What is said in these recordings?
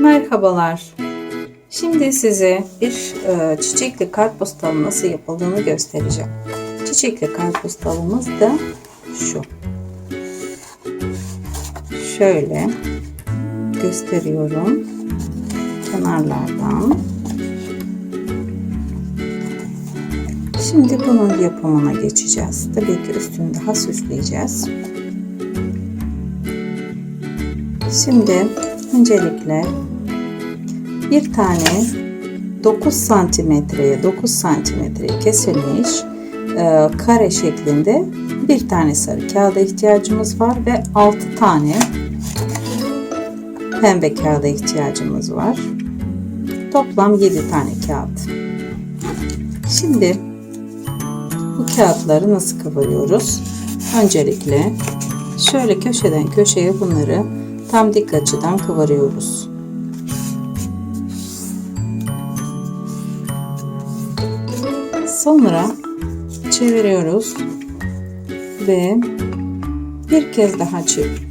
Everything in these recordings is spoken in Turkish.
Merhabalar. Şimdi size bir e, çiçekli kartpostal nasıl yapıldığını göstereceğim. Çiçekli kartpostalımız da şu. Şöyle gösteriyorum kenarlardan. Şimdi bunun yapımına geçeceğiz. Tabii ki üstünü daha süsleyeceğiz. Şimdi öncelikle bir tane 9 santimetreye 9 santimetreye kesilmiş e, kare şeklinde bir tane sarı kağıda ihtiyacımız var ve 6 tane pembe kağıda ihtiyacımız var. Toplam 7 tane kağıt. Şimdi bu kağıtları nasıl kıvırıyoruz? Öncelikle şöyle köşeden köşeye bunları tam dik açıdan kıvırıyoruz. Sonra çeviriyoruz ve bir kez daha çevir.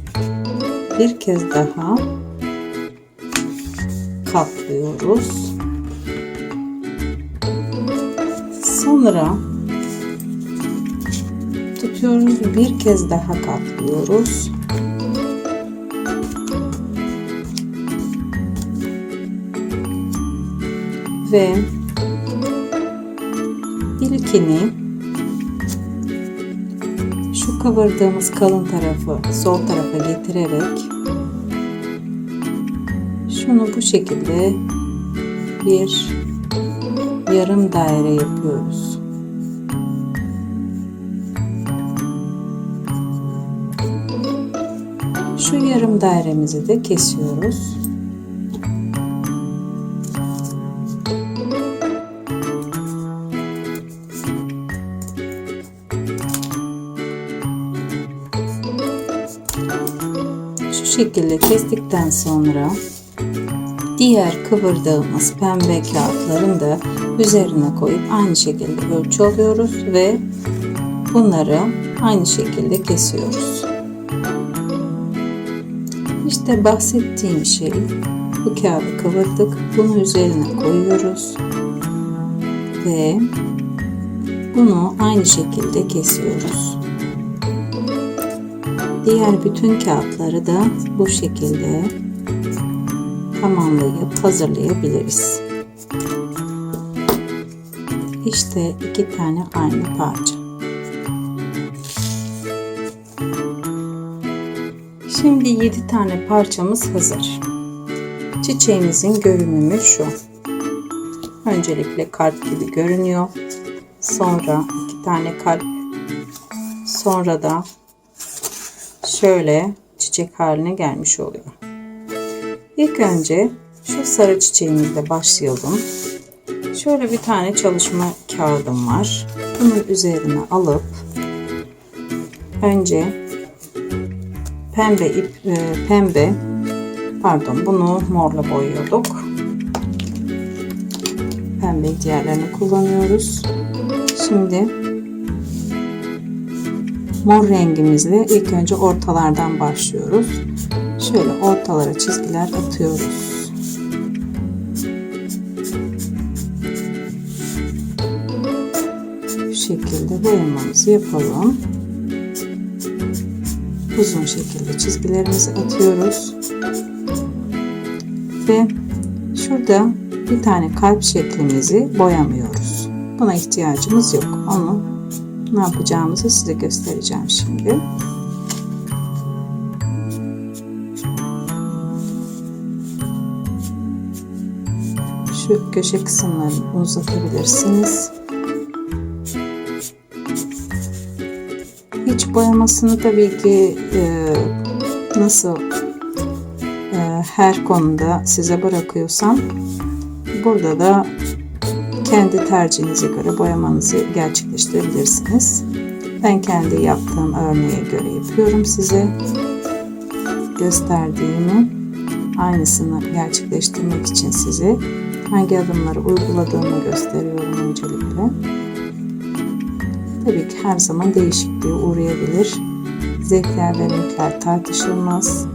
Bir kez daha katlıyoruz. Sonra tutuyoruz bir kez daha katlıyoruz. Ve ilkini şu kıvırdığımız kalın tarafı sol tarafa getirerek şunu bu şekilde bir yarım daire yapıyoruz. Şu yarım dairemizi de kesiyoruz. Şekilde kestikten sonra diğer kıvırdığımız pembe kağıtların da üzerine koyup aynı şekilde ölçü alıyoruz ve bunları aynı şekilde kesiyoruz. İşte bahsettiğim şey bu kağıdı kıvırdık. Bunu üzerine koyuyoruz. Ve bunu aynı şekilde kesiyoruz. Diğer bütün kağıtları da bu şekilde tamamlayıp hazırlayabiliriz. İşte iki tane aynı parça. Şimdi 7 tane parçamız hazır. Çiçeğimizin görünümü şu. Öncelikle kalp gibi görünüyor. Sonra iki tane kalp. Sonra da şöyle çiçek haline gelmiş oluyor. İlk önce şu sarı çiçeğimizle başlayalım. Şöyle bir tane çalışma kağıdım var. Bunun üzerine alıp önce pembe ip e, pembe pardon bunu morla boyuyorduk. Pembe diğerlerini kullanıyoruz. Şimdi mor rengimizle ilk önce ortalardan başlıyoruz. Şöyle ortalara çizgiler atıyoruz. Bu şekilde boyamamızı yapalım. Uzun şekilde çizgilerimizi atıyoruz. Ve şurada bir tane kalp şeklimizi boyamıyoruz. Buna ihtiyacımız yok. Onu ne yapacağımızı size göstereceğim şimdi. Şu köşe kısımlarını uzatabilirsiniz. İç boyamasını tabii ki e, nasıl e, her konuda size bırakıyorsam burada da kendi tercihinize göre boyamanızı gerçekleştirebilirsiniz. Ben kendi yaptığım örneğe göre yapıyorum size. Gösterdiğimi aynısını gerçekleştirmek için size hangi adımları uyguladığımı gösteriyorum öncelikle. Tabii ki her zaman değişikliğe uğrayabilir. Zevkler ve renkler tartışılmaz.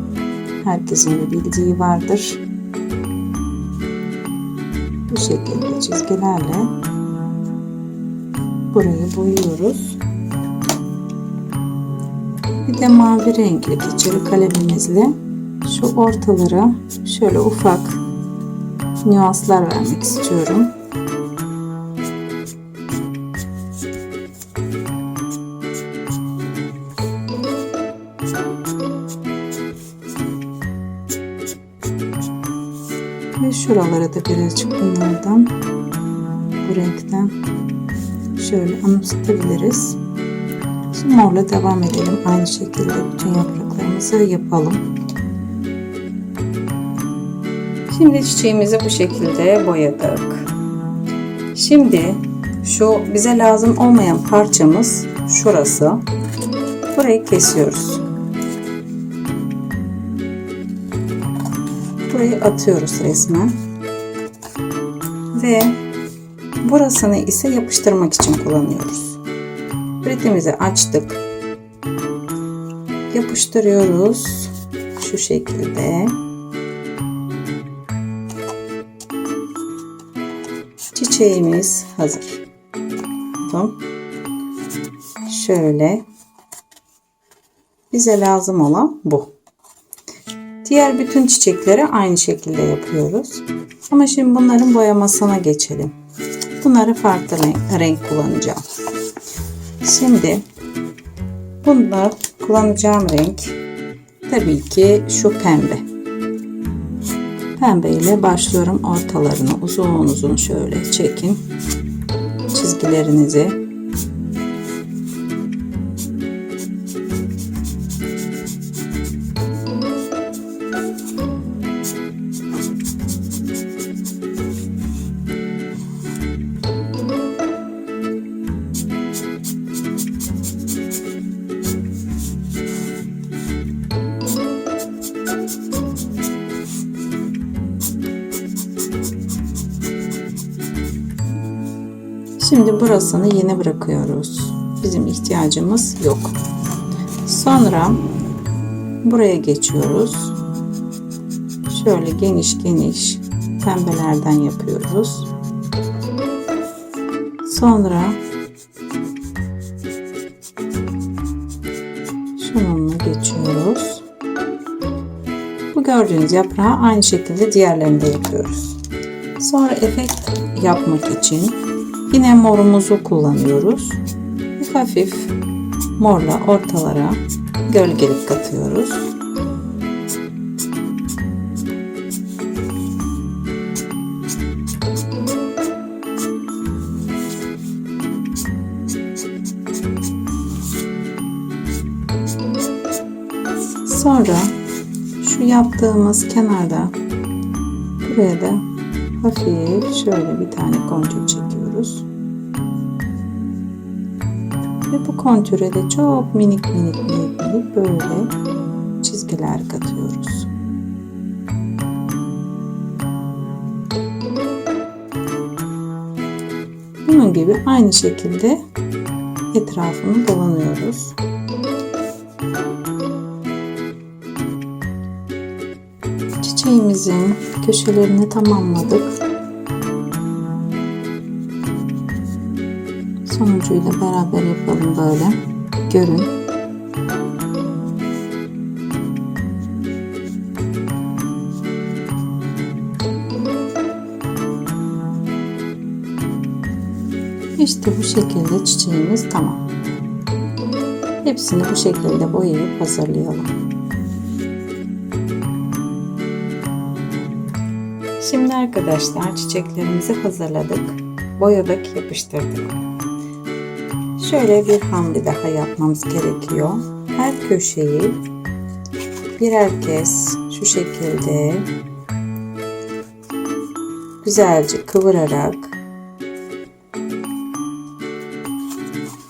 Herkesin bir bildiği vardır. Bu şekilde çizgilerle burayı boyuyoruz. Bir de mavi renkli keçeli kalemimizle şu ortalara şöyle ufak nüanslar vermek istiyorum. Şuralara da birazcık bunlardan bu renkten şöyle anımsatabiliriz. Şimdi morla devam edelim. Aynı şekilde bütün yapraklarımızı yapalım. Şimdi çiçeğimizi bu şekilde boyadık. Şimdi şu bize lazım olmayan parçamız şurası. Burayı kesiyoruz. Burayı atıyoruz resmen. Ve burasını ise yapıştırmak için kullanıyoruz. Ritimizi açtık. Yapıştırıyoruz. Şu şekilde. Çiçeğimiz hazır. Şöyle. Bize lazım olan bu. Diğer bütün çiçekleri aynı şekilde yapıyoruz. Ama şimdi bunların boyamasına geçelim. Bunları farklı renk, renk kullanacağım. Şimdi bunda kullanacağım renk tabii ki şu pembe. Pembe ile başlıyorum ortalarını uzun uzun şöyle çekin çizgilerinizi. Şimdi burasını yeni bırakıyoruz. Bizim ihtiyacımız yok. Sonra buraya geçiyoruz. Şöyle geniş geniş pembelerden yapıyoruz. Sonra şununla geçiyoruz. Bu gördüğünüz yaprağı aynı şekilde diğerlerinde yapıyoruz. Sonra efekt yapmak için Yine morumuzu kullanıyoruz. Bir hafif morla ortalara gölgelik katıyoruz. Sonra şu yaptığımız kenarda buraya da hafif şöyle bir tane kontür çekiyoruz. Kontüre de çok minik minik minik minik böyle çizgiler katıyoruz. Bunun gibi aynı şekilde etrafını dolanıyoruz. Çiçeğimizin köşelerini tamamladık. Sonucuyla beraber yapalım böyle. Görün. İşte bu şekilde çiçeğimiz tamam. Hepsini bu şekilde boyayıp hazırlayalım. Şimdi arkadaşlar çiçeklerimizi hazırladık. Boyadık, yapıştırdık. Şöyle bir hamle daha yapmamız gerekiyor. Her köşeyi birer kez şu şekilde güzelce kıvırarak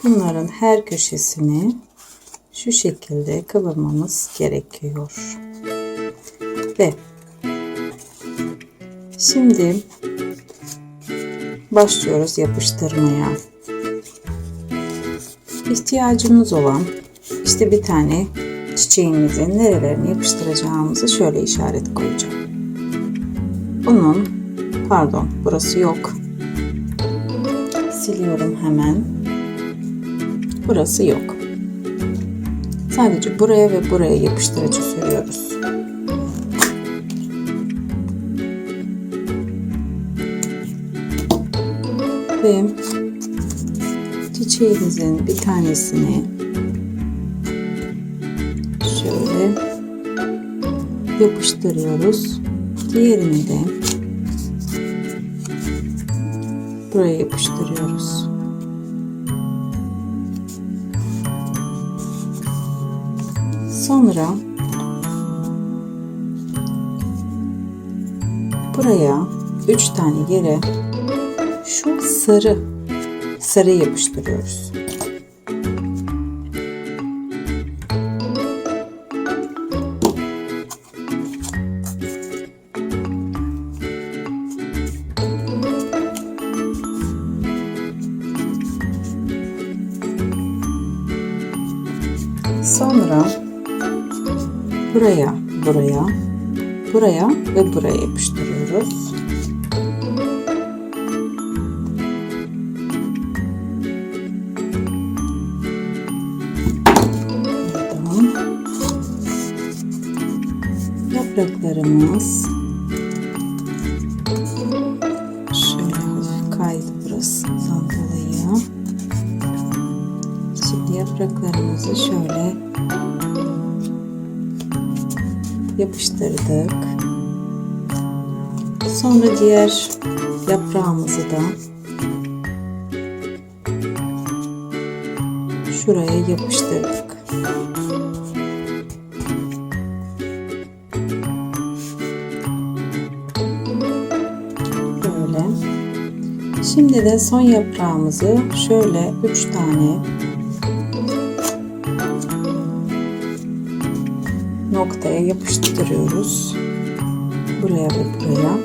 bunların her köşesini şu şekilde kıvırmamız gerekiyor. Ve şimdi başlıyoruz yapıştırmaya. İhtiyacımız olan işte bir tane çiçeğimizin nerelerini yapıştıracağımızı şöyle işaret koyacağım. Bunun Pardon, burası yok. Siliyorum hemen. Burası yok. Sadece buraya ve buraya yapıştırıcı sürüyoruz. Ve çiçeğimizin bir tanesini şöyle yapıştırıyoruz. Diğerini de buraya yapıştırıyoruz. Sonra buraya üç tane yere şu sarı sarı yapıştırıyoruz. Sonra buraya, buraya, buraya ve buraya yapıştırıyoruz. Yapraklarımız şöyle hafif kaydı burasından dolayı. Şimdi yapraklarımızı şöyle yapıştırdık. Sonra diğer yaprağımızı da şuraya yapıştırdık. Şimdi de son yaprağımızı şöyle üç tane noktaya yapıştırıyoruz. Buraya ve buraya.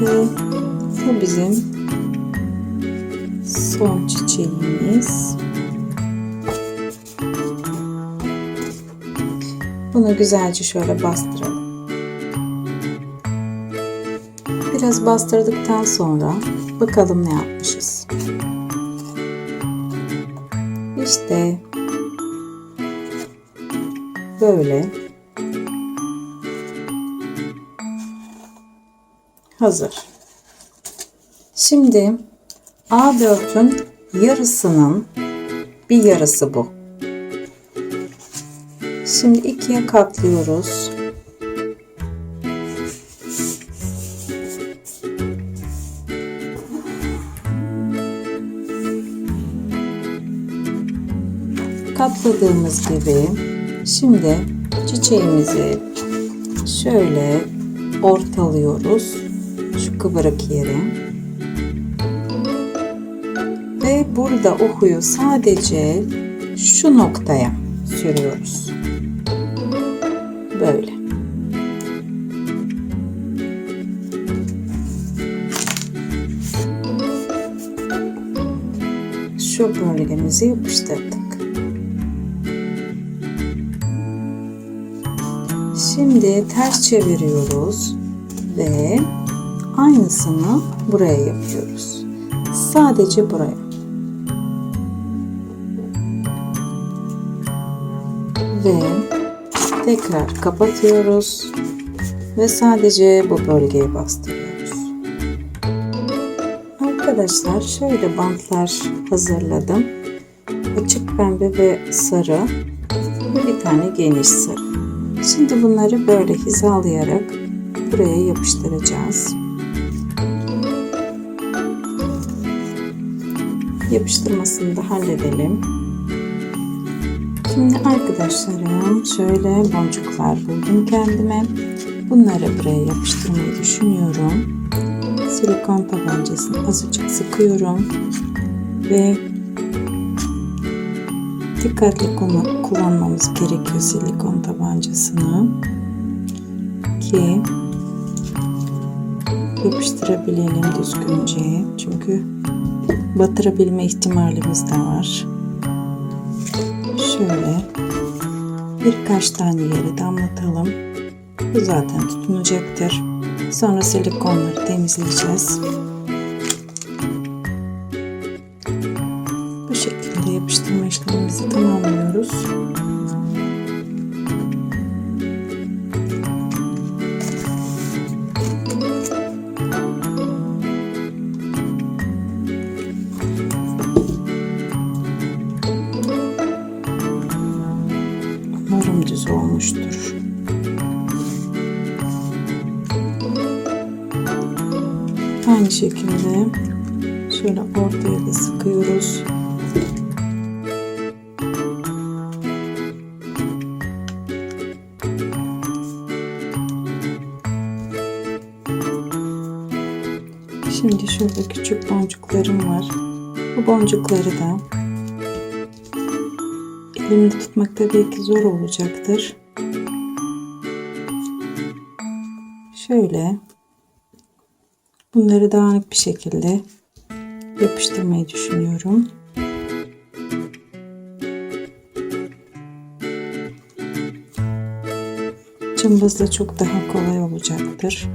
Ve bu bizim Güzelce şöyle bastıralım. Biraz bastırdıktan sonra bakalım ne yapmışız. İşte böyle hazır. Şimdi A4'ün yarısının bir yarısı bu. Şimdi ikiye katlıyoruz. Katladığımız gibi şimdi çiçeğimizi şöyle ortalıyoruz şu kıvırık yere. Ve burada okuyu sadece şu noktaya sürüyoruz. Böyle. Şu bölgemizi yapıştırdık. Şimdi ters çeviriyoruz ve aynısını buraya yapıyoruz. Sadece buraya. Ve tekrar kapatıyoruz ve sadece bu bölgeye bastırıyoruz. Arkadaşlar şöyle bantlar hazırladım. Açık pembe ve sarı ve bir tane geniş sarı. Şimdi bunları böyle hizalayarak buraya yapıştıracağız. Yapıştırmasını da halledelim. Şimdi arkadaşlarım şöyle boncuklar buldum kendime. Bunları buraya yapıştırmayı düşünüyorum. Silikon tabancasını azıcık sıkıyorum ve dikkatli kullanmamız gerekiyor silikon tabancasını ki yapıştırabilelim düzgünce çünkü batırabilme ihtimalimiz de var şöyle birkaç tane yere damlatalım. Bu zaten tutunacaktır. Sonra silikonları temizleyeceğiz. Aynı şekilde şöyle ortaya da sıkıyoruz. Şimdi şurada küçük boncuklarım var. Bu boncukları da elimde tutmak tabii ki zor olacaktır. Şöyle bunları dağınık bir şekilde yapıştırmayı düşünüyorum. Cımbızla çok daha kolay olacaktır.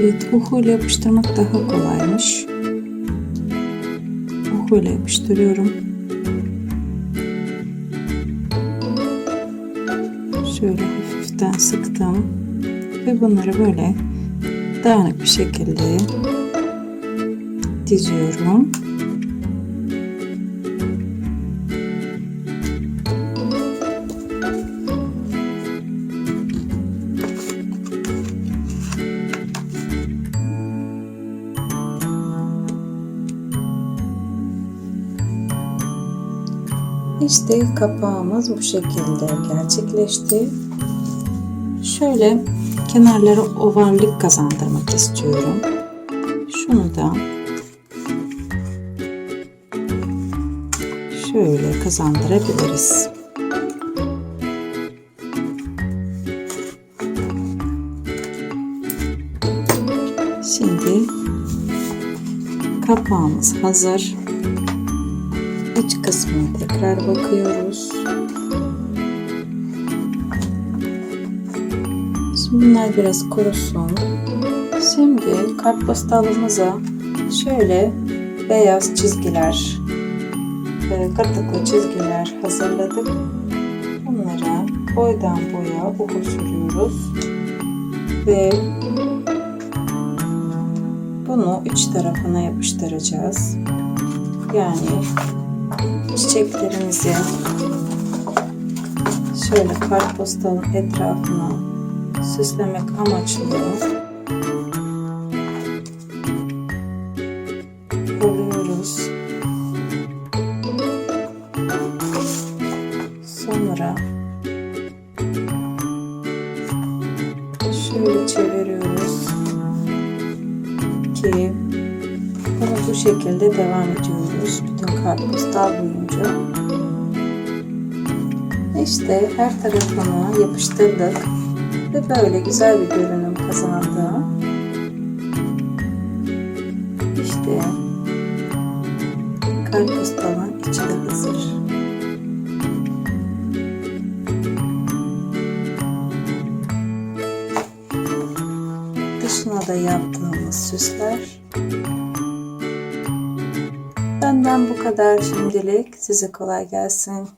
Evet, uhuyla yapıştırmak daha kolaymış. Uhuyla yapıştırıyorum. Şöyle hafiften sıktım. Ve bunları böyle dağınık bir şekilde diziyorum. İşte kapağımız bu şekilde gerçekleşti. Şöyle kenarlara ovallik kazandırmak istiyorum. Şunu da şöyle kazandırabiliriz. Şimdi kapağımız hazır. İç kısmına tekrar bakıyoruz. Şimdi bunlar biraz kurusun. Şimdi kartpostalımıza şöyle beyaz çizgiler, kırtıklı çizgiler hazırladık. Bunlara boydan boya uhu sürüyoruz. Ve bunu iç tarafına yapıştıracağız. Yani çiçeklerimizi şöyle kartpostalın etrafına süslemek amaçlı İşte her tarafını yapıştırdık ve böyle güzel bir görünüm kazandı. İşte kartpostalın içi de hazır. Dışına da yaptığımız süsler Benden bu kadar şimdilik. Size kolay gelsin.